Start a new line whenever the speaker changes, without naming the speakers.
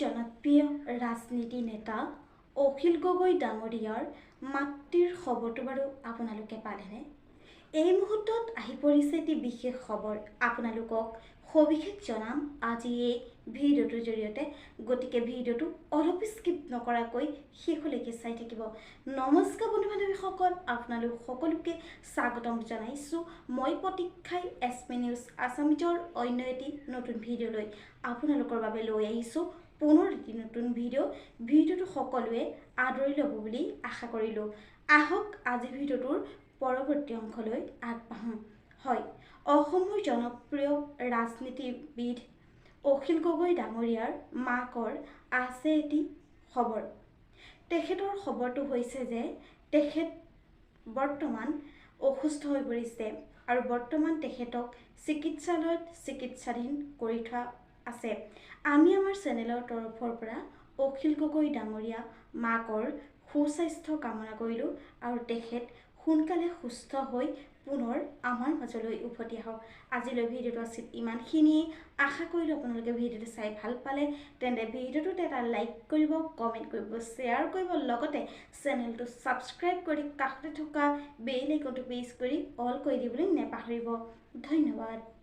জনপ্ৰিয় ৰাজনীতি নেতা অখিল গগৈ ডাঙৰীয়াৰ মাতৃৰ খবৰটো বাৰু আপোনালোকে পালেনে? এই মুহূৰ্তত আহি পৰিছে এটি বিশেষ খবৰ। আপোনালোকক সবিশেষ জনাম আজি এই ভিডিঅ'টোৰ জৰিয়তে। গতিকে ভিডিঅ'টো অলপ স্কিপ নকৰাকৈ শেষলৈকে চাই থাকিব। নমস্কাৰ বন্ধু বান্ধৱীসকল আপোনালোক সকলোকে স্বাগতম জনাইছোঁ। মই প্ৰতীক্ষাই এছ পি নিউজ আছামিজৰ অন্য এটি নতুন ভিডিঅ'লৈ। আপোনালোকৰ বাবে লৈ আহিছোঁ পুনৰ এটি নতুন ভিডিঅ' ভিডিঅ'টো সকলোৱে আদৰি ল'ব বুলি আশা কৰিলোঁ। আহক আজি ভিডিঅ'টোৰ পৰৱৰ্তী অংশলৈ আগবাঢ়োঁ। হয় অসমৰ জনপ্ৰিয় ৰাজনীতিবিদ অখিল গগৈ ডাঙৰীয়াৰ মাকৰ আছে এটি খবৰ। তেখেতৰ খবৰটো হৈছে যে তেখেত বৰ্তমান অসুস্থ হৈ পৰিছে আৰু বৰ্তমান তেখেতক চিকিৎসালয়ত চিকিৎসাধীন কৰি থোৱা আছে। আমি আমাৰ চেনেলৰ তৰফৰ পৰা অখিল গগৈ ডাঙৰীয়া মাকৰ সুস্বাস্থ্য কামনা কৰিলোঁ আৰু তেখেত সোনকালে সুস্থ হৈ পুনৰ আমাৰ মাজলৈ উভতি আহক। আজিলৈ ভিডিঅ'টো আছিল ইমানখিনিয়ে। আশা কৰিলোঁ আপোনালোকে ভিডিঅ'টো চাই ভাল পালে। তেন্তে ভিডিঅ'টোত এটা লাইক কৰিব কমেণ্ট কৰিব শ্বেয়াৰ কৰিব লগতে চেনেলটো ছাবস্ক্ৰাইব কৰি কাষতে থকা বেল আইকনটো প্ৰেছ কৰি অল কৰি দিবলৈ নেপাহৰিব। ধন্যবাদ।